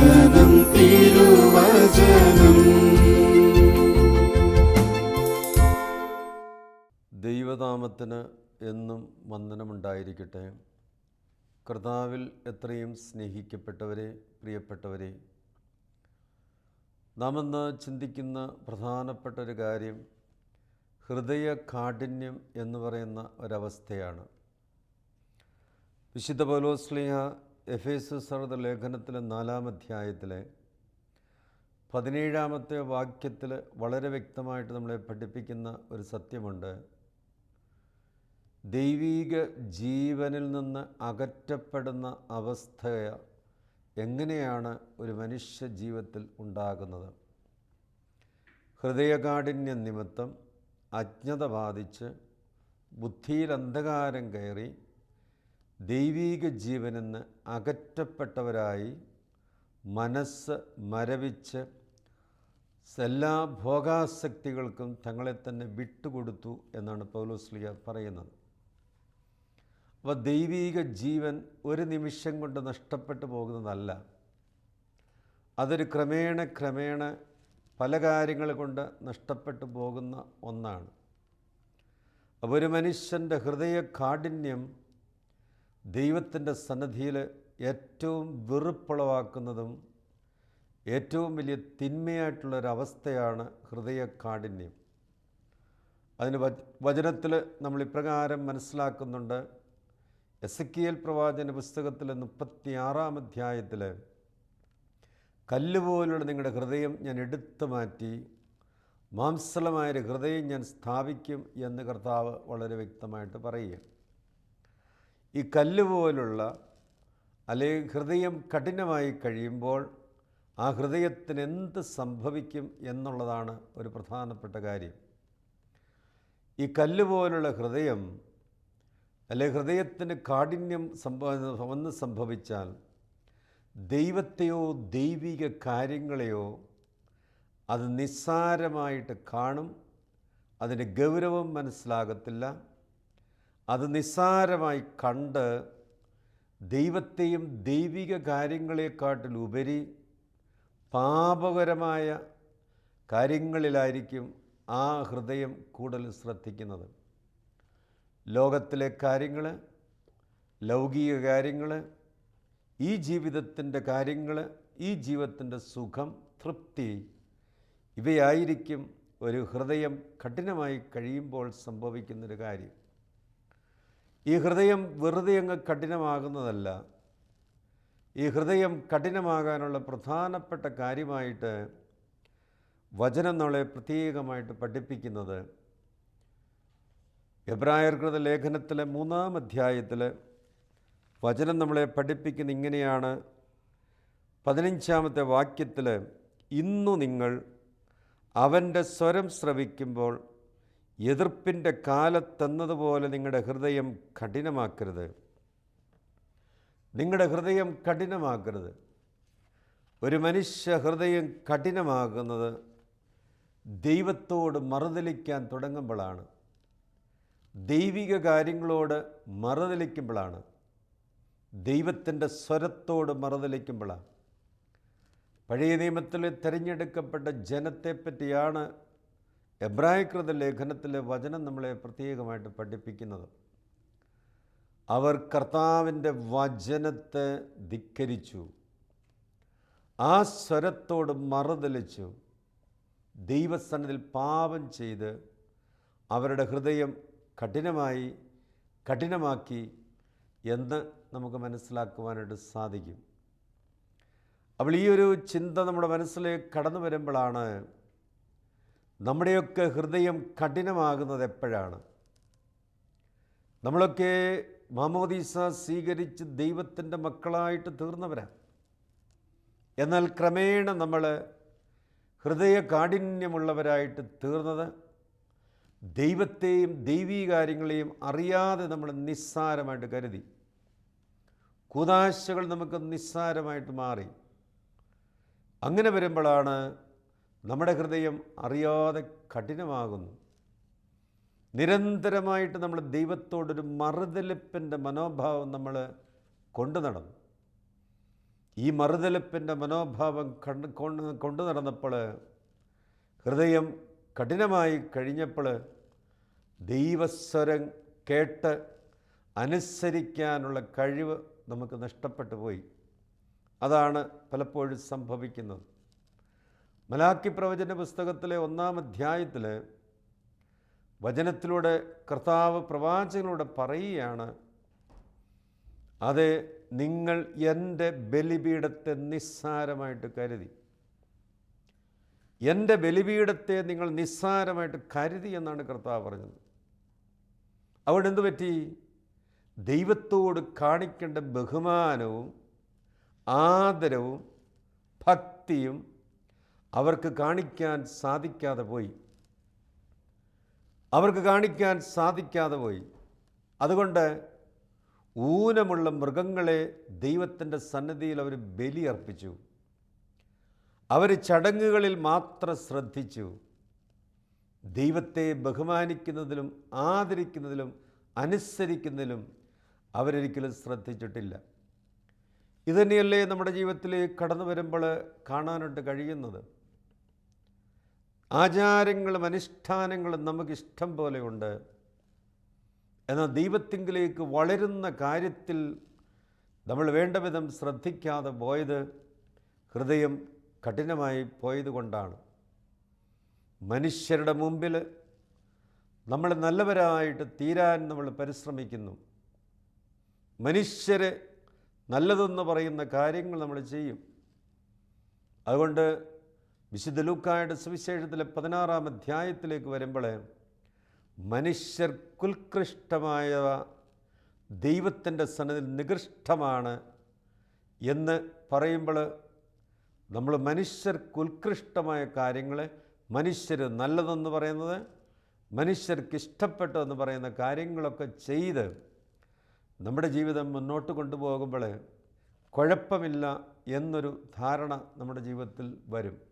വചനം തിരുവചനം. ദൈവനാമത്തിന് എന്നും വന്ദനമുണ്ടായിരിക്കട്ടെ. കർത്താവിൽ എത്രയും സ്നേഹിക്കപ്പെട്ടവരെ പ്രിയപ്പെട്ടവരെ നാം ചിന്തിക്കുന്ന പ്രധാനപ്പെട്ട ഒരു കാര്യം ഹൃദയ കാഠിന്യം എന്ന് പറയുന്ന ഒരവസ്ഥയാണ്. വിശുദ്ധ പൗലോസ്ലിഹ എഫ് എസ് സർദ ലേഖനത്തിലെ നാലാം അധ്യായത്തിലെ പതിനേഴാമത്തെ വാക്യത്തിൽ വളരെ വ്യക്തമായിട്ട് നമ്മളെ പഠിപ്പിക്കുന്ന ഒരു സത്യമുണ്ട്. ദൈവീക ജീവനിൽ നിന്ന് അകറ്റപ്പെടുന്ന അവസ്ഥ എങ്ങനെയാണ് ഒരു മനുഷ്യ ജീവിതത്തിൽ ഉണ്ടാകുന്നത്? ഹൃദയകാഠിന്യ നിമിത്തം അജ്ഞത ബാധിച്ച് ബുദ്ധിയിൽ അന്ധകാരം കയറി ദൈവീക ജീവനിൽ നിന്ന് അകറ്റപ്പെട്ടവരായി മനസ്സ് മരവിച്ച് എല്ലാ ഭോഗാസക്തികൾക്കും തങ്ങളെ തന്നെ വിട്ടുകൊടുത്തു എന്നാണ് പൗലോസ്ലിയ പറയുന്നത്. അപ്പോൾ ദൈവീക ജീവൻ ഒരു നിമിഷം കൊണ്ട് നഷ്ടപ്പെട്ടു പോകുന്നതല്ല. അതൊരു ക്രമേണ ക്രമേണ പല കാര്യങ്ങൾ കൊണ്ട് നഷ്ടപ്പെട്ടു പോകുന്ന ഒന്നാണ്. അപ്പോൾ ഒരു മനുഷ്യന്റെ ഹൃദയ കാഠിന്യം ദൈവത്തിന്റെ സന്നദ്ധിയിൽ ഏറ്റവും വെറുപ്പുളവാക്കുന്നതും ഏറ്റവും വലിയ തിന്മയായിട്ടുള്ളൊരവസ്ഥയാണ് ഹൃദയ കാഠിന്യം അതിന് വചനത്തിൽ നമ്മൾ ഇപ്രകാരം മനസ്സിലാക്കുന്നുണ്ട്. എസ് കെ എൽ പ്രവാചന പുസ്തകത്തിലെ മുപ്പത്തിയാറാം അധ്യായത്തിൽ കല്ലുപോലുള്ള നിങ്ങളുടെ ഹൃദയം ഞാൻ എടുത്തു മാറ്റി മാംസളമായൊരു ഹൃദയം ഞാൻ സ്ഥാപിക്കും എന്ന് കർത്താവ് വളരെ വ്യക്തമായിട്ട് പറയുക ഈ കല്ല് പോലുള്ള അല്ലെങ്കിൽ ഹൃദയം കഠിനമായി കഴിയുമ്പോൾ ആ ഹൃദയത്തിന് എന്ത് സംഭവിക്കും എന്നുള്ളതാണ് ഒരു പ്രധാനപ്പെട്ട കാര്യം. ഈ കല്ല് പോലുള്ള ഹൃദയം അല്ലെ ഹൃദയത്തിന് കാഠിന്യം സംഭവ വന്ന് സംഭവിച്ചാൽ ദൈവത്തെയോ ദൈവിക കാര്യങ്ങളെയോ അത് നിസ്സാരമായിട്ട് കാണും അതിന്റെ ഗൗരവം മനസ്സിലാകത്തില്ല അത് നിസ്സാരമായി കണ്ട് ദൈവത്തെയും ദൈവിക കാര്യങ്ങളെക്കാട്ടിലുപരി പാപകരമായ കാര്യങ്ങളിലായിരിക്കും ആ ഹൃദയം കൂടുതൽ ശ്രദ്ധിക്കുന്നത്. ലോകത്തിലെ കാര്യങ്ങൾ ലൗകിക കാര്യങ്ങൾ ഈ ജീവിതത്തിന്റെ കാര്യങ്ങൾ ഈ ജീവിതത്തിന്റെ സുഖം തൃപ്തി ഇവയായിരിക്കും ഒരു ഹൃദയം കഠിനമായി കഴിയുമ്പോൾ സംഭവിക്കുന്നൊരു കാര്യം. ഈ ഹൃദയം വെറുതെ അങ്ങ് കഠിനമാകുന്നതല്ല. ഈ ഹൃദയം കഠിനമാകാനുള്ള പ്രധാനപ്പെട്ട കാര്യമായിട്ട് വചനം നമ്മളെ പ്രത്യേകമായിട്ട് പഠിപ്പിക്കുന്നത് എബ്രായർകൃത ലേഖനത്തിലെ മൂന്നാം അധ്യായത്തിൽ വചനം നമ്മളെ പഠിപ്പിക്കുന്ന ഇങ്ങനെയാണ്. പതിനഞ്ചാമത്തെ വാക്യത്തിൽ ഇന്നു നിങ്ങൾ അവന്റെ സ്വരം ശ്രവിക്കുമ്പോൾ എതിർപ്പിന്റെ കാലത്തെന്നതുപോലെ നിങ്ങളുടെ ഹൃദയം കഠിനമാക്കരുത്. നിങ്ങളുടെ ഹൃദയം കഠിനമാക്കരുത്. ഒരു മനുഷ്യ ഹൃദയം കഠിനമാകുന്നത് ദൈവത്തോട് മറുതലിക്കാൻ തുടങ്ങുമ്പോഴാണ്. ദൈവിക കാര്യങ്ങളോട് മറുതലിക്കുമ്പോഴാണ് ദൈവത്തിന്റെ സ്വരത്തോട് മറുതലിക്കുമ്പോഴാണ് പഴയ നിയമത്തിൽ തിരഞ്ഞെടുക്കപ്പെട്ട ജനത്തെപ്പറ്റിയാണ് എബ്രാഹികൃത ലേഖനത്തിലെ വചനം നമ്മളെ പ്രത്യേകമായിട്ട് പഠിപ്പിക്കുന്നത്. അവർ കർത്താവിന്റെ വചനത്തെ ധിക്കരിച്ചു. ആ സ്വരത്തോട് മറുതലിച്ചു ദൈവസന്നതിൽ പാപം ചെയ്ത് അവരുടെ ഹൃദയം കഠിനമായി കഠിനമാക്കി എന്ന് നമുക്ക് മനസ്സിലാക്കുവാനായിട്ട് സാധിക്കും. അപ്പോൾ ഈ ഒരു ചിന്ത നമ്മുടെ മനസ്സിലേക്ക് കടന്നു വരുമ്പോഴാണ് നമ്മുടെയൊക്കെ ഹൃദയം കഠിനമാകുന്നത് എപ്പോഴാണ്? നമ്മളൊക്കെ മാമോദീസ സ്വീകരിച്ച് ദൈവത്തിന്റെ മക്കളായിട്ട് തീർന്നവരാണ്. എന്നാൽ ക്രമേണ നമ്മൾ ഹൃദയ കാഠിന്യമുള്ളവരായിട്ട് തീർന്നത് ദൈവത്തെയും ദൈവീകാര്യങ്ങളെയും അറിയാതെ നമ്മൾ നിസ്സാരമായിട്ട് കരുതി. കൂതാശകൾ നമുക്ക് നിസ്സാരമായിട്ട് മാറി. അങ്ങനെ വരുമ്പോഴാണ് നമ്മുടെ ഹൃദയം അറിയാതെ കഠിനമാകുന്നു. നിരന്തരമായിട്ട് നമ്മൾ ദൈവത്തോടൊരു മറുതലിപ്പിന്റെ മനോഭാവം നമ്മൾ കൊണ്ടു നടന്നു. ഈ മറുതലിപ്പിന്റെ മനോഭാവം കണ്ട് കൊണ്ട് നടന്നപ്പോൾ ഹൃദയം കഠിനമായി കഴിഞ്ഞപ്പോൾ ദൈവസ്വരം കേട്ട് അനുസരിക്കാനുള്ള കഴിവ് നമുക്ക് നഷ്ടപ്പെട്ടു പോയി. അതാണ് പലപ്പോഴും സംഭവിക്കുന്നത്. മലാക്കി പ്രവചന പുസ്തകത്തിലെ ഒന്നാം അധ്യായത്തിൽ വചനത്തിലൂടെ കർത്താവ് പ്രവാചകനോട് പറയുകയാണ് അത് നിങ്ങൾ എന്റെ ബലിപീഠത്തെ നിസ്സാരമായിട്ട് കരുതി. എന്റെ ബലിപീഠത്തെ നിങ്ങൾ നിസ്സാരമായിട്ട് കരുതി എന്നാണ് കർത്താവ് പറഞ്ഞത്. അവിടെ എന്തു പറ്റി? ദൈവത്തോട് കാണിക്കേണ്ട ബഹുമാനവും ആദരവും ഭക്തിയും അവർക്ക് കാണിക്കാൻ സാധിക്കാതെ പോയി. അവർക്ക് കാണിക്കാൻ സാധിക്കാതെ പോയി. അതുകൊണ്ട് ഊനമുള്ള മൃഗങ്ങളെ ദൈവത്തിന്റെ സന്നദ്ധിയിൽ അവർ ബലിയർപ്പിച്ചു. അവർ ചടങ്ങുകളിൽ മാത്രം ശ്രദ്ധിച്ചു. ദൈവത്തെ ബഹുമാനിക്കുന്നതിലും ആദരിക്കുന്നതിലും അനുസരിക്കുന്നതിലും അവരൊരിക്കലും ശ്രദ്ധിച്ചിട്ടില്ല. ഇതുതന്നെയല്ലേ നമ്മുടെ ജീവിതത്തിൽ കടന്നു വരുമ്പോൾ കാണാനായിട്ട് കഴിയുന്നത്? ആചാരങ്ങളും അനുഷ്ഠാനങ്ങളും നമുക്കിഷ്ടം പോലെയുണ്ട്. എന്നാൽ ദൈവത്തിങ്കിലേക്ക് വളരുന്ന കാര്യത്തിൽ നമ്മൾ വേണ്ട വിധം ശ്രദ്ധിക്കാതെ പോയത് ഹൃദയം കഠിനമായി പോയതുകൊണ്ടാണ്. മനുഷ്യരുടെ മുമ്പിൽ നമ്മൾ നല്ലവരായിട്ട് തീരാൻ നമ്മൾ പരിശ്രമിക്കുന്നു. മനുഷ്യരെ നല്ലതെന്ന് പറയുന്ന കാര്യങ്ങൾ നമ്മൾ ചെയ്യും. അതുകൊണ്ട് വിശുദ്ധ ലൂക്കായുടെ സുവിശേഷത്തിലെ പതിനാറാം അധ്യായത്തിലേക്ക് വരുമ്പോൾ മനുഷ്യർക്കുൽകൃഷ്ടമായ ദൈവത്തിന്റെ സന്നദ്ധ നികൃഷ്ടമാണ് എന്ന് പറയുമ്പോൾ നമ്മൾ മനുഷ്യർക്കുൽകൃഷ്ടമായ കാര്യങ്ങൾ മനുഷ്യർ നല്ലതെന്ന് പറയുന്നത് മനുഷ്യർക്ക് ഇഷ്ടപ്പെട്ടതെന്ന് പറയുന്ന കാര്യങ്ങളൊക്കെ ചെയ്ത് നമ്മുടെ ജീവിതം മുന്നോട്ട് കൊണ്ടുപോകുമ്പോൾ കുഴപ്പമില്ല എന്നൊരു ധാരണ നമ്മുടെ ജീവിതത്തിൽ വരും.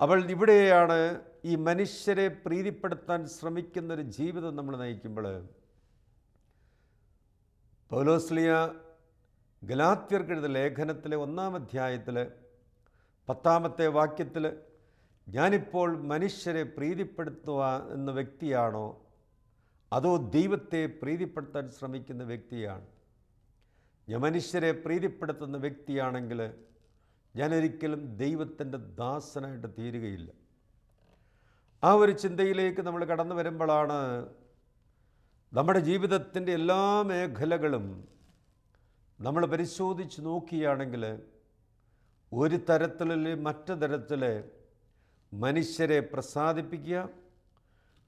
അവൾ ഇവിടെയാണ് ഈ മനുഷ്യരെ പ്രീതിപ്പെടുത്താൻ ശ്രമിക്കുന്നൊരു ജീവിതം നമ്മൾ നയിക്കുമ്പോൾ. പൗലോസ്ലിയ ഗലാത്യർക്കെഴുത ലേഖനത്തിലെ ഒന്നാം അധ്യായത്തിൽ പത്താമത്തെ വാക്യത്തിൽ ഞാനിപ്പോൾ മനുഷ്യരെ പ്രീതിപ്പെടുത്തുക എന്ന വ്യക്തിയാണോ? അതോ ദൈവത്തെ പ്രീതിപ്പെടുത്താൻ ശ്രമിക്കുന്ന വ്യക്തിയാണ്? ഞാൻ മനുഷ്യരെ പ്രീതിപ്പെടുത്തുന്ന വ്യക്തിയാണെങ്കിൽ ഞാനൊരിക്കലും ദൈവത്തിന്റെ ദാസനായിട്ട് തീരുകയില്ല. ആ ഒരു ചിന്തയിലേക്ക് നമ്മൾ കടന്നു വരുമ്പോഴാണ് നമ്മുടെ ജീവിതത്തിന്റെ എല്ലാ മേഖലകളും നമ്മൾ പരിശോധിച്ച് നോക്കുകയാണെങ്കിൽ ഒരു തരത്തിലല്ലേ മറ്റു തരത്തിൽ മനുഷ്യരെ പ്രസാദിപ്പിക്കുക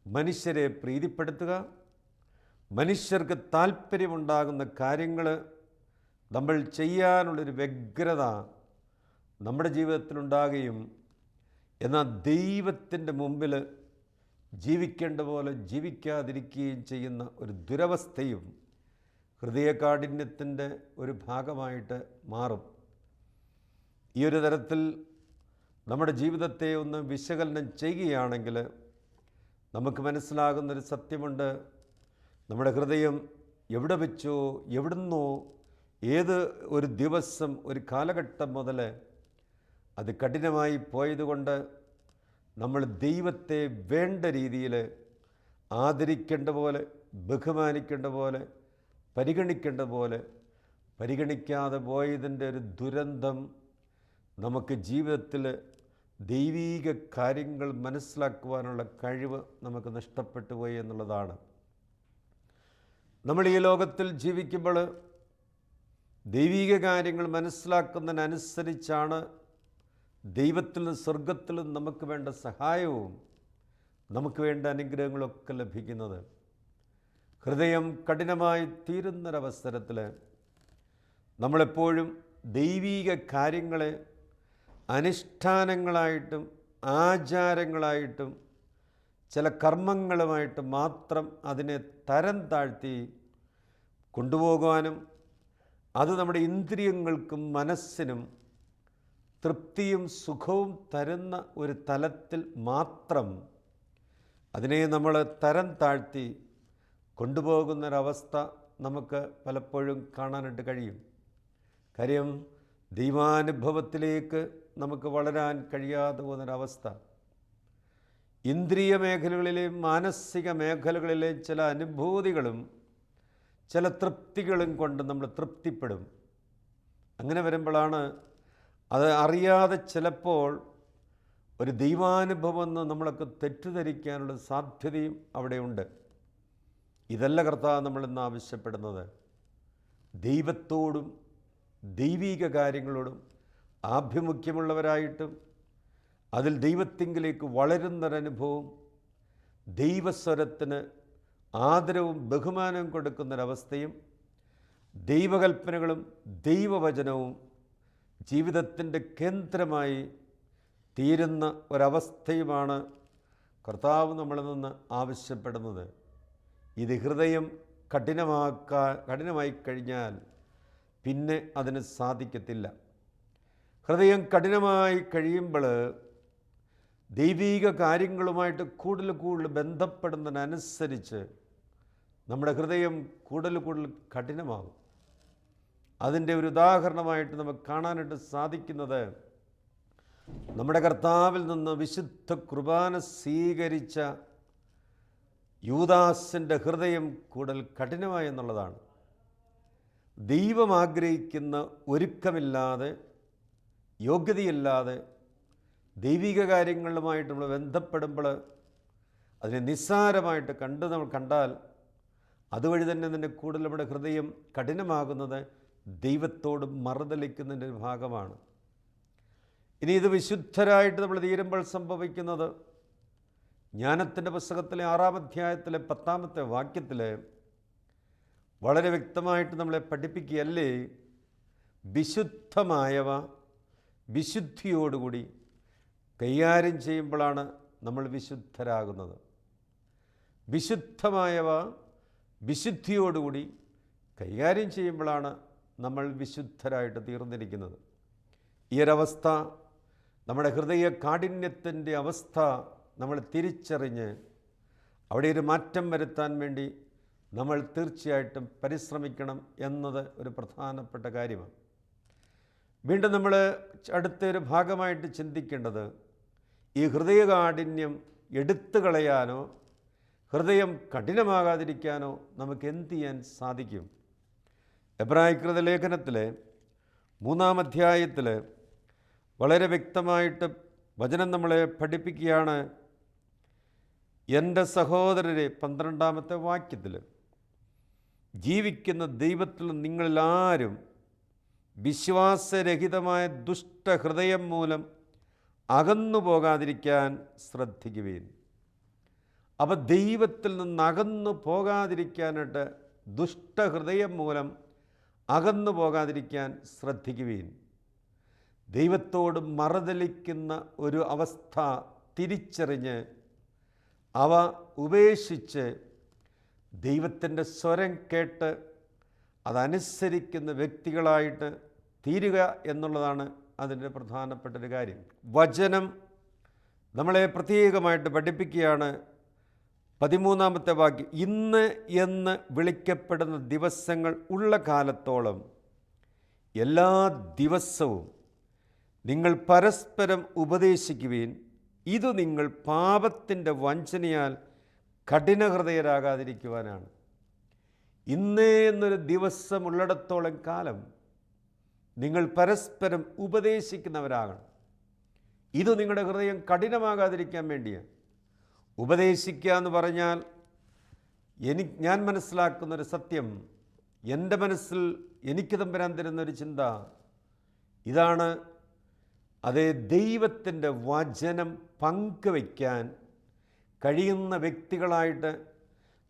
മനുഷ്യരെ പ്രീതിപ്പെടുത്തുക മനുഷ്യർക്ക് താല്പര്യമുണ്ടാകുന്ന കാര്യങ്ങൾ നമ്മൾ ചെയ്യാനുള്ളൊരു വ്യഗ്രത നമ്മുടെ ജീവിതത്തിലുണ്ടാകുകയും എന്നാൽ ദൈവത്തിന്റെ മുമ്പിൽ ജീവിക്കേണ്ട പോലെ ജീവിക്കാതിരിക്കുകയും ചെയ്യുന്ന ഒരു ദുരവസ്ഥയും ഹൃദയകാഠിന്യത്തിന്റെ ഒരു ഭാഗമായിട്ട് മാറും. ഈ ഒരു തരത്തിൽ നമ്മുടെ ജീവിതത്തെ ഒന്ന് വിശകലനം ചെയ്യുകയാണെങ്കിൽ നമുക്ക് മനസ്സിലാകുന്നൊരു സത്യമുണ്ട്. നമ്മുടെ ഹൃദയം എവിടെ വെച്ചോ എവിടുന്നോ ഏത് ഒരു ദിവസം ഒരു കാലഘട്ടം മുതൽ അത് കഠിനമായി പോയതുകൊണ്ട് നമ്മൾ ദൈവത്തെ വേണ്ട രീതിയിൽ ആദരിക്കേണ്ട പോലെ ബഹുമാനിക്കേണ്ട പോലെ പരിഗണിക്കേണ്ട പോലെ പരിഗണിക്കാതെ പോയതിന്റെ ഒരു ദുരന്തം നമുക്ക് ജീവിതത്തിൽ ദൈവീക കാര്യങ്ങൾ മനസ്സിലാക്കുവാനുള്ള കഴിവ് നമുക്ക് നഷ്ടപ്പെട്ടു പോയി എന്നുള്ളതാണ്. നമ്മൾ ഈ ലോകത്തിൽ ജീവിക്കുമ്പോൾ ദൈവീക കാര്യങ്ങൾ മനസ്സിലാക്കുന്നതിനനുസരിച്ചാണ് ദൈവത്തിൽ നിന്ന് നമുക്ക് വേണ്ട സഹായവും നമുക്ക് വേണ്ട അനുഗ്രഹങ്ങളൊക്കെ ലഭിക്കുന്നത് ഹൃദയം കഠിനമായി തീരുന്നൊരവസരത്തിൽ നമ്മളെപ്പോഴും ദൈവീക കാര്യങ്ങളെ അനുഷ്ഠാനങ്ങളായിട്ടും ആചാരങ്ങളായിട്ടും ചില കർമ്മങ്ങളുമായിട്ട് മാത്രം അതിനെ തരം താഴ്ത്തി കൊണ്ടുപോകാനും അത് നമ്മുടെ ഇന്ദ്രിയങ്ങൾക്കും മനസ്സിനും തൃപ്തിയും സുഖവും തരുന്ന ഒരു തലത്തിൽ മാത്രം അതിനെ നമ്മൾ തരം താഴ്ത്തി കൊണ്ടുപോകുന്നൊരവസ്ഥ നമുക്ക് പലപ്പോഴും കാണാനായിട്ട് കഴിയും. കാര്യം ദൈവാനുഭവത്തിലേക്ക് നമുക്ക് വളരാൻ കഴിയാതെ പോകുന്നൊരവസ്ഥ. ഇന്ദ്രിയ മേഖലകളിലെയും മാനസിക മേഖലകളിലെയും ചില അനുഭൂതികളും ചില തൃപ്തികളും കൊണ്ട് നമ്മൾ തൃപ്തിപ്പെടും. അങ്ങനെ വരുമ്പോഴാണ് അത് അറിയാതെ ചിലപ്പോൾ ഒരു ദൈവാനുഭവം എന്ന് നമ്മളൊക്കെ തെറ്റിദ്ധരിക്കാനുള്ള സാധ്യതയും അവിടെയുണ്ട്. ഇതല്ല കർത്താവ് നമ്മളിന്ന് ആവശ്യപ്പെടുന്നത്. ദൈവത്തോടും ദൈവീക കാര്യങ്ങളോടും ആഭിമുഖ്യമുള്ളവരായിട്ടും അതിൽ ദൈവത്തിങ്കിലേക്ക് വളരുന്നൊരനുഭവം ദൈവസ്വരത്തിന് ആദരവും ബഹുമാനവും കൊടുക്കുന്നൊരവസ്ഥയും ദൈവകൽപ്പനകളും ദൈവവചനവും ജീവിതത്തിന്റെ കേന്ദ്രമായി തീരുന്ന ഒരവസ്ഥയുമാണ് കർത്താവ് നമ്മളിൽ നിന്ന് ആവശ്യപ്പെടുന്നത്. ഇത് ഹൃദയം കഠിനമാക്കാൻ കഠിനമായി കഴിഞ്ഞാൽ പിന്നെ അതിന് സാധിക്കത്തില്ല. ഹൃദയം കഠിനമായി കഴിയുമ്പോൾ ദൈവീക കാര്യങ്ങളുമായിട്ട് കൂടുതൽ കൂടുതൽ ബന്ധപ്പെടുന്നതിനനുസരിച്ച് നമ്മുടെ ഹൃദയം കൂടുതൽ കൂടുതൽ കഠിനമാകും. അതിന്റെ ഒരു ഉദാഹരണമായിട്ട് നമുക്ക് കാണാനായിട്ട് സാധിക്കുന്നത് നമ്മുടെ കർത്താവിൽ നിന്ന് വിശുദ്ധ കുർബാന സ്വീകരിച്ച യൂദാസിന്റെ ഹൃദയം കൂടുതൽ കഠിനമായി എന്നുള്ളതാണ്. ദൈവം ആഗ്രഹിക്കുന്ന ഒരുക്കമില്ലാതെ യോഗ്യതയില്ലാതെ ദൈവിക കാര്യങ്ങളുമായിട്ട് നമ്മൾ ബന്ധപ്പെടുമ്പോൾ അതിനെ നിസ്സാരമായിട്ട് കണ്ട് നമ്മൾ കണ്ടാൽ അതുവഴി തന്നെ തന്നെ കൂടുതൽ നമ്മുടെ ഹൃദയം കഠിനമാകുന്നത് ദൈവത്തോട് മറുതലിക്കുന്നതിന്റെ ഭാഗമാണ്. ഇനി ഇത് വിശുദ്ധരായിട്ട് നമ്മൾ തീരുമ്പോൾ സംഭവിക്കുന്നത് ജ്ഞാനത്തിന്റെ പുസ്തകത്തിലെ ആറാം അധ്യായത്തിലെ പത്താമത്തെ വാക്യത്തിൽ വളരെ വ്യക്തമായിട്ട് നമ്മളെ പഠിപ്പിക്കുകയല്ലേ? വിശുദ്ധമായവ വിശുദ്ധിയോടുകൂടി കൈകാര്യം ചെയ്യുമ്പോഴാണ് നമ്മൾ വിശുദ്ധരാകുന്നത്. വിശുദ്ധമായവ വിശുദ്ധിയോടുകൂടി കൈകാര്യം ചെയ്യുമ്പോഴാണ് നമ്മൾ വിശുദ്ധരായിട്ട് തീർന്നിരിക്കുന്നത്. ഈ ഒരവസ്ഥ നമ്മുടെ ഹൃദയ കാഠിന്യത്തിന്റെ അവസ്ഥ നമ്മൾ തിരിച്ചറിഞ്ഞ് അവിടെ ഒരു മാറ്റം വരുത്താൻ വേണ്ടി നമ്മൾ തീർച്ചയായിട്ടും പരിശ്രമിക്കണം എന്നത് ഒരു പ്രധാനപ്പെട്ട കാര്യമാണ്. വീണ്ടും നമ്മൾ അടുത്തൊരു ഭാഗമായിട്ട് ചിന്തിക്കേണ്ടത് ഈ ഹൃദയ ഹൃദയകാഠിന്യം എടുത്തു കളയാനോ ഹൃദയം കഠിനമാകാതിരിക്കാനോ നമുക്ക് എന്ത് ചെയ്യാൻ സാധിക്കും? എബ്രാഹികൃത ലേഖനത്തിലെ മൂന്നാം അധ്യായത്തിൽ വളരെ വ്യക്തമായിട്ട് വചനം നമ്മളെ പഠിപ്പിക്കുകയാണ് എന്റെ സഹോദരരെ പന്ത്രണ്ടാമത്തെ വാക്യത്തിൽ ജീവിക്കുന്ന ദൈവത്തിൽ നിങ്ങളിലാരും വിശ്വാസരഹിതമായ ദുഷ്ടഹൃദയം മൂലം അകന്നു പോകാതിരിക്കാൻ ശ്രദ്ധിക്കുവേൻ. അവ ദൈവത്തിൽ നിന്ന് അകന്നു പോകാതിരിക്കാനായിട്ട് ദുഷ്ടഹൃദയം മൂലം അകന്നു പോകാതിരിക്കാൻ ശ്രദ്ധിക്കുകയും ദൈവത്തോട് മറുതലിക്കുന്ന ഒരു അവസ്ഥ തിരിച്ചറിഞ്ഞ് അവ ഉപേക്ഷിച്ച് ദൈവത്തിന്റെ സ്വരം കേട്ട് അതനുസരിക്കുന്ന വ്യക്തികളായിട്ട് തീരുക എന്നുള്ളതാണ് അതിന്റെ പ്രധാനപ്പെട്ട ഒരു കാര്യം. വചനം നമ്മളെ പ്രത്യേകമായിട്ട് പഠിപ്പിക്കുകയാണ്. പതിമൂന്നാമത്തെ വാക്യം ഇന്ന് എന്ന് വിളിക്കപ്പെടുന്ന ദിവസങ്ങൾ ഉള്ള കാലത്തോളം എല്ലാ ദിവസവും നിങ്ങൾ പരസ്പരം ഉപദേശിക്കുവീൻ. ഇത് നിങ്ങൾ പാപത്തിന്റെ വഞ്ചനയാൽ കഠിനഹൃദയരാകാതിരിക്കുവാനാണ്. ഇന്നേ എന്നൊരു ദിവസം ദിവസമുള്ളിടത്തോളം കാലം നിങ്ങൾ പരസ്പരം ഉപദേശിക്കുന്നവരാകണം. ഇത് നിങ്ങളുടെ ഹൃദയം കഠിനമാകാതിരിക്കാൻ വേണ്ടിയാണ്. ഉപദേശിക്കുക എന്ന് പറഞ്ഞാൽ എനി ഞാൻ മനസ്സിലാക്കുന്നൊരു സത്യം എന്റെ മനസ്സിൽ എനിക്ക് തമ്പരാൻ തരുന്നൊരു ചിന്ത ഇതാണ്. അതേ ദൈവത്തിന്റെ വചനം പങ്കുവയ്ക്കാൻ കഴിയുന്ന വ്യക്തികളായിട്ട്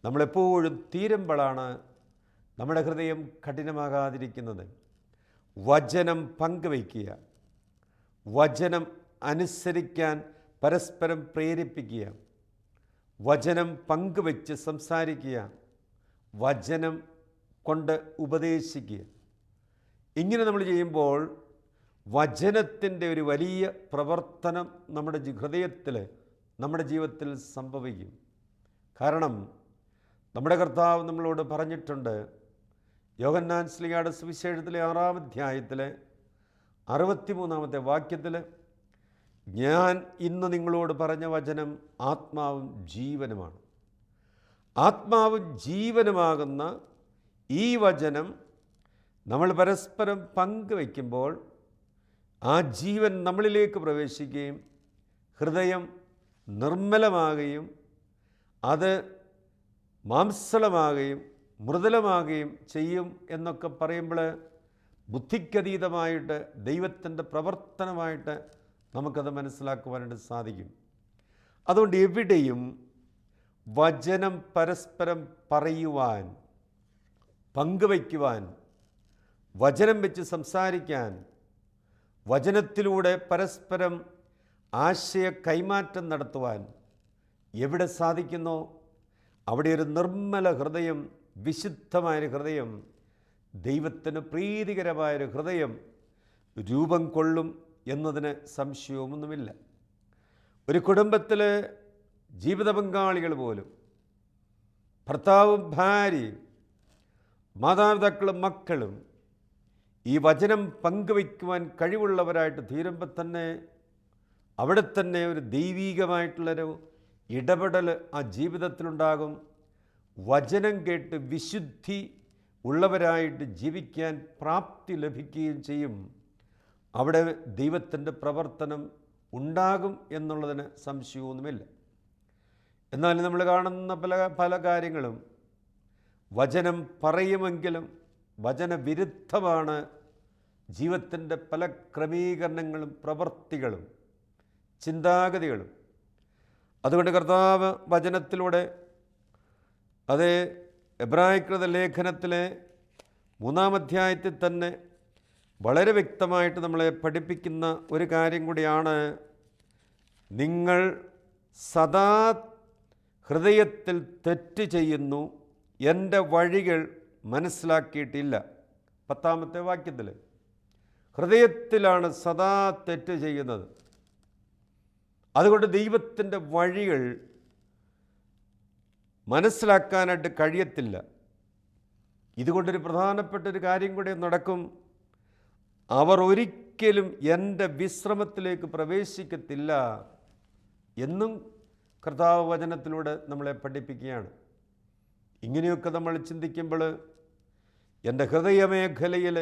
നമ്മളെപ്പോഴും തീരുമ്പോഴാണ് നമ്മുടെ ഹൃദയം കഠിനമാകാതിരിക്കുന്നത്. വചനം പങ്കുവയ്ക്കുക വചനം അനുസരിക്കാൻ പരസ്പരം പ്രേരിപ്പിക്കുക. വചനം പങ്കുവെച്ച് സംസാരിക്കുക. വചനം കൊണ്ട് ഉപദേശിക്കുക. ഇങ്ങനെ നമ്മൾ ചെയ്യുമ്പോൾ വചനത്തിന്റെ ഒരു വലിയ പ്രവർത്തനം നമ്മുടെ ഹൃദയത്തിൽ നമ്മുടെ ജീവിതത്തിൽ സംഭവിക്കും. കാരണം നമ്മുടെ കർത്താവ് നമ്മളോട് പറഞ്ഞിട്ടുണ്ട്. യോഹന്നാൻ സ്ലിയാട് സുവിശേഷത്തിലെ ആറാം അധ്യായത്തിലെ അറുപത്തിമൂന്നാമത്തെ വാക്യത്തിൽ ഞാൻ ഇന്ന് നിങ്ങളോട് പറഞ്ഞ വചനം ആത്മാവും ജീവനുമാണ്. ആത്മാവും ജീവനുമാകുന്ന ഈ വചനം നമ്മൾ പരസ്പരം പങ്കുവയ്ക്കുമ്പോൾ ആ ജീവൻ നമ്മളിലേക്ക് പ്രവേശിക്കുകയും ഹൃദയം നിർമ്മലമാകുകയും അത് മാംസളമാകുകയും മൃദുലമാകുകയും ചെയ്യും എന്നൊക്കെ പറയുമ്പോൾ ബുദ്ധിക്കതീതമായിട്ട് ദൈവത്തിന്റെ പ്രവർത്തനമായിട്ട് നമുക്കത് മനസ്സിലാക്കുവാനായിട്ട് സാധിക്കും. അതുകൊണ്ട് എവിടെയും വചനം പരസ്പരം പറയുവാൻ പങ്കുവയ്ക്കുവാൻ വചനം വെച്ച് സംസാരിക്കാൻ വചനത്തിലൂടെ പരസ്പരം ആശയ കൈമാറ്റം നടത്തുവാൻ എവിടെ സാധിക്കുന്നോ? അവിടെ ഒരു നിർമ്മല ഹൃദയം വിശുദ്ധമായൊരു ഹൃദയം ദൈവത്തിന് പ്രീതികരമായൊരു ഹൃദയം രൂപം കൊള്ളും. എന്നതിന് സംശയവുമൊന്നുമില്ല ഒരു കുടുംബത്തിൽ ജീവിത പങ്കാളികൾ പോലും ഭർത്താവും ഭാര്യയും മാതാപിതാക്കളും മക്കളും ഈ വചനം പങ്കുവയ്ക്കുവാൻ കഴിവുള്ളവരായിട്ട് തീരുമ്പോൾ തന്നെ അവിടെ തന്നെ ഒരു ദൈവീകമായിട്ടുള്ളൊരു ഇടപെടൽ ആ ജീവിതത്തിലുണ്ടാകും. വചനം കേട്ട് വിശുദ്ധി ഉള്ളവരായിട്ട് ജീവിക്കാൻ പ്രാപ്തി ലഭിക്കുകയും ചെയ്യും. അവിടെ ദൈവത്തിന്റെ പ്രവർത്തനം ഉണ്ടാകും എന്നുള്ളതിന് സംശയമൊന്നുമില്ല. എന്നാൽ നമ്മൾ കാണുന്ന പല പല കാര്യങ്ങളും വചനം പറയുമെങ്കിലും വചനവിരുദ്ധമാണ് ജീവിതത്തിന്റെ പല ക്രമീകരണങ്ങളും പ്രവൃത്തികളും ചിന്താഗതികളും. അതുകൊണ്ട് കർത്താവ് വചനത്തിലൂടെ അതേ എബ്രാഹികൃത ലേഖനത്തിലെ മൂന്നാം അധ്യായത്തിൽ തന്നെ വളരെ വ്യക്തമായിട്ട് നമ്മളെ പഠിപ്പിക്കുന്ന ഒരു കാര്യം കൂടിയാണ് നിങ്ങൾ സദാ ഹൃദയത്തിൽ തെറ്റ് ചെയ്യുന്നു എന്റെ വഴികൾ മനസ്സിലാക്കിയിട്ടില്ല. പത്താമത്തെ വാക്യത്തിൽ ഹൃദയത്തിലാണ് സദാ തെറ്റ് ചെയ്യുന്നത്. അതുകൊണ്ട് ദൈവത്തിന്റെ വഴികൾ മനസ്സിലാക്കാനായിട്ട് കഴിയത്തില്ല. ഇതുകൊണ്ടൊരു പ്രധാനപ്പെട്ട ഒരു കാര്യം കൂടി നടക്കും. അവർ ഒരിക്കലും എന്റെ വിശ്രമത്തിലേക്ക് പ്രവേശിക്കത്തില്ല എന്നും കർത്താവ് വചനത്തിലൂടെ നമ്മളെ പഠിപ്പിക്കുകയാണ്. ഇങ്ങനെയൊക്കെ നമ്മൾ ചിന്തിക്കുമ്പോൾ എന്റെ ഹൃദയമേഖലയിൽ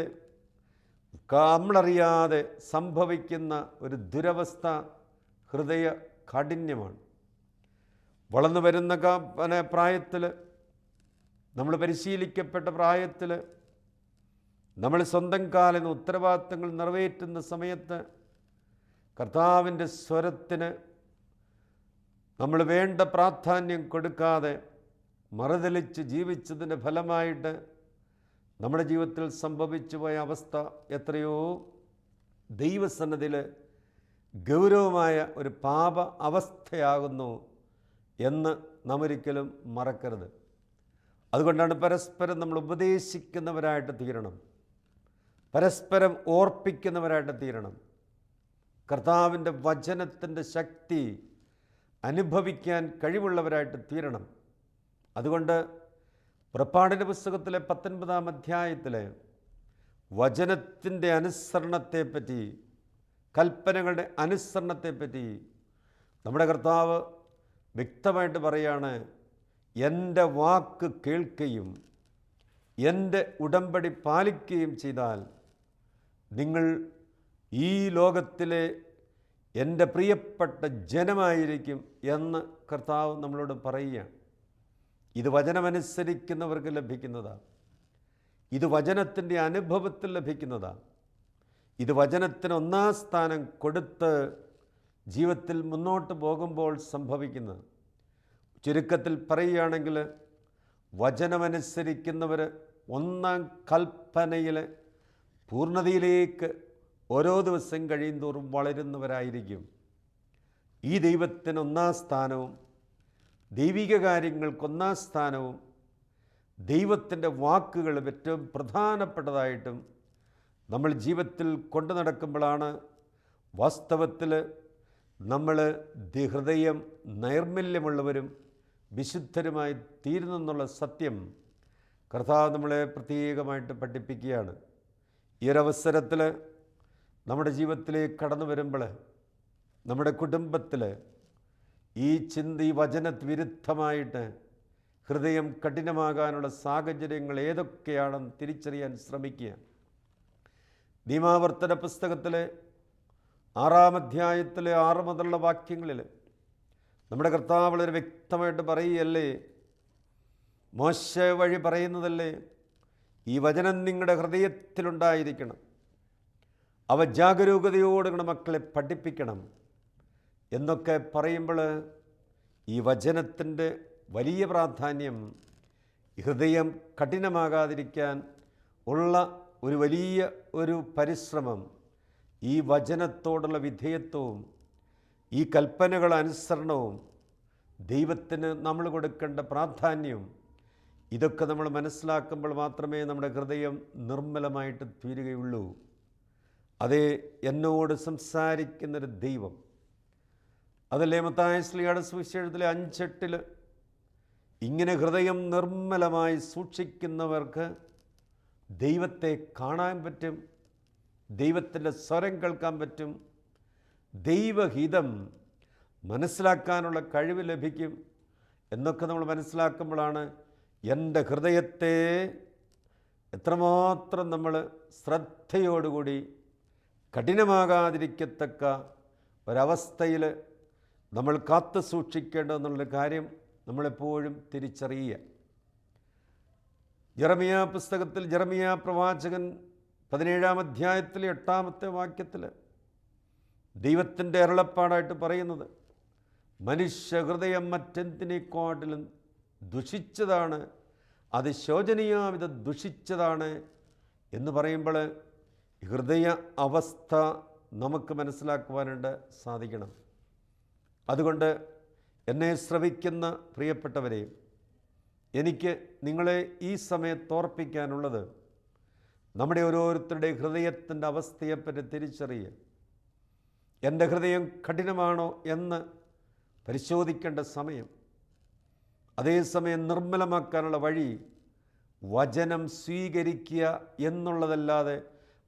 നമ്മളറിയാതെ സംഭവിക്കുന്ന ഒരു ദുരവസ്ഥ ഹൃദയ കാഠിന്യമാണ്. വളർന്നു വരുന്ന പ്രായത്തിൽ നമ്മൾ പരിശീലിക്കപ്പെട്ട പ്രായത്തിൽ നമ്മൾ സ്വന്തം കാലിന് ഉത്തരവാദിത്തങ്ങൾ നിറവേറ്റുന്ന സമയത്ത് കർത്താവിന്റെ സ്വരത്തിന് നമ്മൾ വേണ്ട പ്രാധാന്യം കൊടുക്കാതെ മറുതലിച്ച് ജീവിച്ചതിന്റെ ഫലമായിട്ട് നമ്മുടെ ജീവിതത്തിൽ സംഭവിച്ചു പോയ അവസ്ഥ എത്രയോ ദൈവസന്നതിൽ ഗൗരവമായ ഒരു പാപ അവസ്ഥയാകുന്നു എന്ന് നാം ഒരിക്കലും മറക്കരുത്. അതുകൊണ്ടാണ് പരസ്പരം നമ്മൾ ഉപദേശിക്കുന്നവരായിട്ട് തീരണം. പരസ്പരം ഓർപ്പിക്കുന്നവരായിട്ട് തീരണം. കർത്താവിന്റെ വചനത്തിന്റെ ശക്തി അനുഭവിക്കാൻ കഴിവുള്ളവരായിട്ട് തീരണം. അതുകൊണ്ട് പുറപ്പാടിന്റെ പുസ്തകത്തിലെ പത്തൊൻപതാം അധ്യായത്തിലെ വചനത്തിന്റെ അനുസരണത്തെപ്പറ്റി കൽപ്പനകളുടെ അനുസരണത്തെപ്പറ്റി നമ്മുടെ കർത്താവ് വ്യക്തമായിട്ട് പറയാണ് എന്റെ വാക്ക് കേൾക്കുകയും എന്റെ ഉടമ്പടി പാലിക്കുകയും ചെയ്താൽ നിങ്ങൾ ഈ ലോകത്തിലെ എന്റെ പ്രിയപ്പെട്ട ജനമായിരിക്കും എന്ന് കർത്താവ് നമ്മളോട് പറയുകയാണ്. ഇത് വചനമനുസരിക്കുന്നവർക്ക് ലഭിക്കുന്നതാണ് ഇത് വചനത്തിന്റെ അനുഭവത്തിൽ ലഭിക്കുന്നതാണ് ഇത് വചനത്തിന് ഒന്നാം സ്ഥാനം കൊടുത്ത് ജീവിതത്തിൽ മുന്നോട്ട് പോകുമ്പോൾ സംഭവിക്കുന്നത് ചുരുക്കത്തിൽ പറയുകയാണെങ്കിൽ വചനമനുസരിക്കുന്നവർ ഒന്നാം കൽപ്പനയിൽ പൂർണതയിലേക്ക് ഓരോ ദിവസം കഴിയുന്തോറും വളരുന്നവരായിരിക്കും. ഈ ദൈവത്തിന് ഒന്നാം സ്ഥാനവും ദൈവിക കാര്യങ്ങൾക്ക് ഒന്നാം സ്ഥാനവും ദൈവത്തിന്റെ വാക്കുകൾ ഏറ്റവും പ്രധാനപ്പെട്ടതായിട്ടും നമ്മൾ ജീവിതത്തിൽ കൊണ്ടു നടക്കുമ്പോഴാണ് വാസ്തവത്തിൽ നമ്മൾ ഹൃദയം നൈർമല്യമുള്ളവരും വിശുദ്ധരുമായി തീരുന്നെന്നുള്ള സത്യം കർത്താവ് നമ്മളെ പ്രത്യേകമായിട്ട് പഠിപ്പിക്കുകയാണ്. ഈ ഒരവസരത്തിൽ നമ്മുടെ ജീവിതത്തിലേക്ക് കടന്നു വരുമ്പോൾ നമ്മുടെ കുടുംബത്തിൽ ഈ ചിന്ത ഈ വചന വിരുദ്ധമായിട്ട് ഹൃദയം കഠിനമാകാനുള്ള സാഹചര്യങ്ങൾ ഏതൊക്കെയാണെന്ന് തിരിച്ചറിയാൻ ശ്രമിക്കുക. നിയമാവർത്തന പുസ്തകത്തിലെ ആറാം അധ്യായത്തിലെ ആറ് മുതലുള്ള വാക്യങ്ങളിൽ നമ്മുടെ കർത്താവ് വളരെ വ്യക്തമായിട്ട് പറയുകയല്ലേ? മോശ വഴി പറയുന്നതല്ലേ? ഈ വചനം നിങ്ങളുടെ ഹൃദയത്തിലുണ്ടായിരിക്കണം. അവ ജാഗരൂകതയോടെ മക്കളെ പഠിപ്പിക്കണം എന്നൊക്കെ പറയുമ്പോൾ ഈ വചനത്തിന്റെ വലിയ പ്രാധാന്യം ഹൃദയം കഠിനമാകാതിരിക്കാൻ ഉള്ള ഒരു വലിയ ഒരു പരിശ്രമം ഈ വചനത്തോടുള്ള വിധേയത്വവും ഈ കൽപ്പനകൾ അനുസരണവും ദൈവത്തിന് നമ്മൾ കൊടുക്കേണ്ട പ്രാധാന്യവും ഇതൊക്കെ നമ്മൾ മനസ്സിലാക്കുമ്പോൾ മാത്രമേ നമ്മുടെ ഹൃദയം നിർമ്മലമായിട്ട് തീരുകയുള്ളൂ. അതേ എന്നോട് സംസാരിക്കുന്നൊരു ദൈവം. അതല്ലേ മത്തായ ശ്രീയുടെ സുവിശേഷത്തിലെ അഞ്ചെട്ടിൽ ഇങ്ങനെ ഹൃദയം നിർമ്മലമായി സൂക്ഷിക്കുന്നവർക്ക് ദൈവത്തെ കാണാൻ പറ്റും ദൈവത്തിന്റെ സ്വരം കേൾക്കാൻ പറ്റും ദൈവഹിതം മനസ്സിലാക്കാനുള്ള കഴിവ് ലഭിക്കും എന്നൊക്കെ നമ്മൾ മനസ്സിലാക്കുമ്പോഴാണ് എന്റെ ഹൃദയത്തെ എത്രമാത്രം നമ്മൾ ശ്രദ്ധയോടുകൂടി കഠിനമാകാതിരിക്കത്തക്ക ഒരവസ്ഥയിൽ നമ്മൾ കാത്തു സൂക്ഷിക്കേണ്ടതെന്നുള്ള കാര്യം നമ്മളെപ്പോഴും തിരിച്ചറിയുക. ജെറമിയ പുസ്തകത്തിൽ ജെറമിയ പ്രവാചകൻ പതിനേഴാം അധ്യായത്തിലെ എട്ടാമത്തെ വാക്യത്തിൽ ദൈവത്തിന്റെ അരുളപ്പാടായിട്ട് പറയുന്നത് മനുഷ്യ ഹൃദയം മറ്റെന്തിനേക്കാട്ടിലും ദുഷിച്ചതാണ്. അത് ശോചനീയാവിധ ദുഷിച്ചതാണ് എന്ന് പറയുമ്പോൾ ഹൃദയ അവസ്ഥ നമുക്ക് മനസ്സിലാക്കുവാനായിട്ട് സാധിക്കണം. അതുകൊണ്ട് എന്നെ ശ്രവിക്കുന്ന പ്രിയപ്പെട്ടവരെ എനിക്ക് നിങ്ങളെ ഈ സമയത്ത് ഓർപ്പിക്കാനുള്ളത് നമ്മുടെ ഓരോരുത്തരുടെ ഹൃദയത്തിന്റെ അവസ്ഥയെപ്പറ്റി തിരിച്ചറിയുക എന്റെ ഹൃദയം കഠിനമാണോ എന്ന് പരിശോധിക്കേണ്ട സമയം. അതേസമയം നിർമ്മലമാക്കാനുള്ള വഴി വചനം സ്വീകരിക്കുക എന്നുള്ളതല്ലാതെ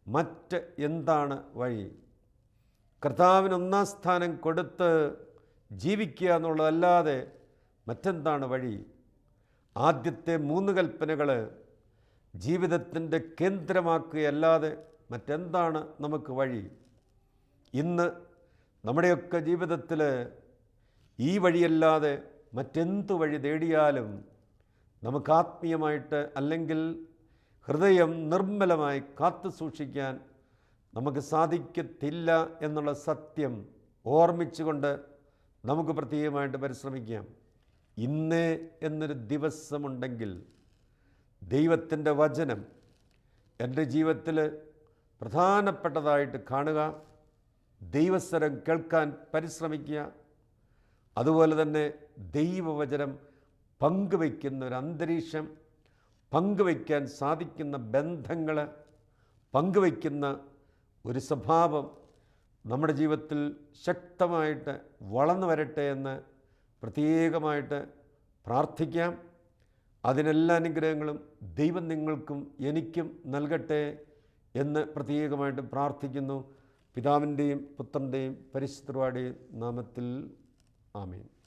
മറ്റ് എന്താണ് വഴി? കർത്താവിന് ഒന്നാം സ്ഥാനം കൊടുത്ത് ജീവിക്കുക എന്നുള്ളതല്ലാതെ മറ്റെന്താണ് വഴി? ആദ്യത്തെ മൂന്ന് കൽപ്പനകൾ ജീവിതത്തിന്റെ കേന്ദ്രമാക്കുകയല്ലാതെ മറ്റെന്താണ് നമുക്ക് വഴി? ഇന്ന് നമ്മുടെയൊക്കെ ജീവിതത്തിൽ ഈ വഴിയല്ലാതെ മറ്റെന്തു വഴി തേടിയാലും നമുക്ക് ആത്മീയമായിട്ട് അല്ലെങ്കിൽ ഹൃദയം നിർമ്മലമായി കാത്തു സൂക്ഷിക്കാൻ നമുക്ക് സാധിക്കത്തില്ല എന്നുള്ള സത്യം ഓർമ്മിച്ചുകൊണ്ട് നമുക്ക് പ്രത്യേകമായിട്ട് പരിശ്രമിക്കാം. ഇന്ന് എന്നൊരു ദിവസമുണ്ടെങ്കിൽ ദൈവത്തിന്റെ വചനം എന്റെ ജീവിതത്തിൽ പ്രധാനപ്പെട്ടതായിട്ട് കാണുക ദൈവസ്വരം കേൾക്കാൻ പരിശ്രമിക്കുക അതുപോലെ തന്നെ ദൈവവചനം പങ്കുവയ്ക്കുന്ന ഒരു അന്തരീക്ഷം പങ്കുവയ്ക്കാൻ സാധിക്കുന്ന ബന്ധങ്ങൾ പങ്കുവയ്ക്കുന്ന ഒരു സ്വഭാവം നമ്മുടെ ജീവിതത്തിൽ ശക്തമായിട്ട് വളർന്നു വരട്ടെ എന്ന് പ്രത്യേകമായിട്ട് പ്രാർത്ഥിക്കാം. അതിനെല്ലാ അനുഗ്രഹങ്ങളും ദൈവം നിങ്ങൾക്കും എനിക്കും നൽകട്ടെ എന്ന് പ്രത്യേകമായിട്ട് പ്രാർത്ഥിക്കുന്നു. പിതാവിന്റെയും പുത്രന്റെയും പരിശുദ്ധരുടെയും നാമത്തിൽ Amen.